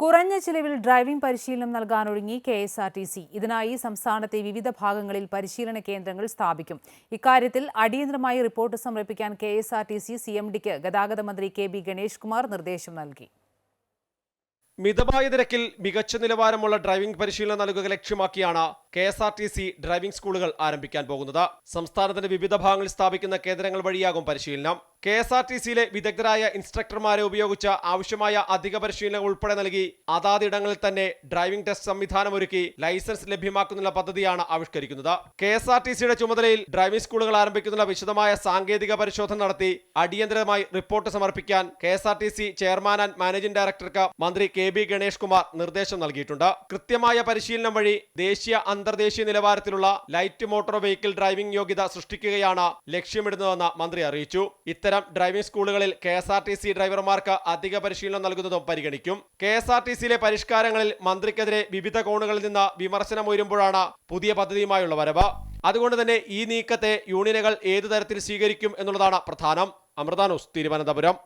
കുറഞ്ഞ ചിലവിൽ ഡ്രൈവിംഗ് പരിശീലനം നൽകാനൊരുങ്ങി K S R T C. ഇതിനായി സംസ്ഥാനത്തെ വിവിധ ഭാഗങ്ങളിൽ പരിശീലന കേന്ദ്രങ്ങൾ സ്ഥാപിക്കും. ഇക്കാര്യത്തിൽ അടിയന്തരമായി റിപ്പോർട്ട് സമർപ്പിക്കാൻ K S R T C C M ഡിക്ക് ഗതാഗത മന്ത്രി കെ ബി ഗണേഷ് കുമാർ നിർദ്ദേശം നൽകി. മിതമായ നിരക്കിൽ മികച്ച നിലവാരമുള്ള ഡ്രൈവിംഗ് പരിശീലനം നൽകുക ലക്ഷ്യമാക്കിയാണ് K S R T C driving സ്കൂളുകൾ ആരംഭിക്കാൻ പോകുന്നത്. സംസ്ഥാനത്തിന്റെ വിവിധ ഭാഗങ്ങളിൽ സ്ഥാപിക്കുന്ന കേന്ദ്രങ്ങൾ വഴിയാകും പരിശീലനം. കെ എസ് ആർ ടി സിയിലെ വിദഗ്ധരായ ഇൻസ്ട്രക്ടർമാരെ ഉപയോഗിച്ച് ആവശ്യമായ അധിക പരിശീലനം ഉൾപ്പെടെ നൽകി അതാതിടങ്ങളിൽ തന്നെ ഡ്രൈവിംഗ് ടെസ്റ്റ് സംവിധാനം ഒരുക്കി ലൈസൻസ് ലഭ്യമാക്കുന്നതിനുള്ള പദ്ധതിയാണ് ആവിഷ്കരിക്കുന്നത്. കെ എസ് ആർ ടി സിയുടെ ചുമതലയിൽ ഡ്രൈവിംഗ് സ്കൂളുകൾ ആരംഭിക്കുന്ന വിശദമായ സാങ്കേതിക പരിശോധന നടത്തി അടിയന്തരമായി റിപ്പോർട്ട് സമർപ്പിക്കാൻ K S R T C chairman and managing ഡയറക്ടർക്ക് മന്ത്രി കെ ബി ഗണേഷ് കുമാർ നിർദ്ദേശം നൽകിയിട്ടുണ്ട്. കൃത്യമായ പരിശീലനം വഴി ദേശീയ അന്തർദേശീയ നിലവാരത്തിലുള്ള ലൈറ്റ് മോട്ടോർ വെഹിക്കിൾ ഡ്രൈവിംഗ് യോഗ്യത സൃഷ്ടിക്കുകയാണ് ലക്ഷ്യമിടുന്നതെന്ന് മന്ത്രി അറിയിച്ചു. ഇത്തരം ഡ്രൈവിംഗ് സ്കൂളുകളിൽ K S R T C ഡ്രൈവർമാർക്ക് അധിക പരിശീലനം നൽകുന്നതും പരിഗണിക്കും. കെ എസ് ആർ ടി സിയിലെ പരിഷ്കാരങ്ങളിൽ മന്ത്രിക്കെതിരെ വിവിധ കോണുകളിൽ നിന്ന് വിമർശനം ഉയരുമ്പോഴാണ് പുതിയ പദ്ധതിയുമായുള്ള വരവ്. അതുകൊണ്ട് തന്നെ ഈ നീക്കത്തെ യൂണിയനുകൾ ഏതു തരത്തിൽ സ്വീകരിക്കും എന്നുള്ളതാണ് പ്രധാനം. അമൃതാനൂസ് തിരുവനന്തപുരം.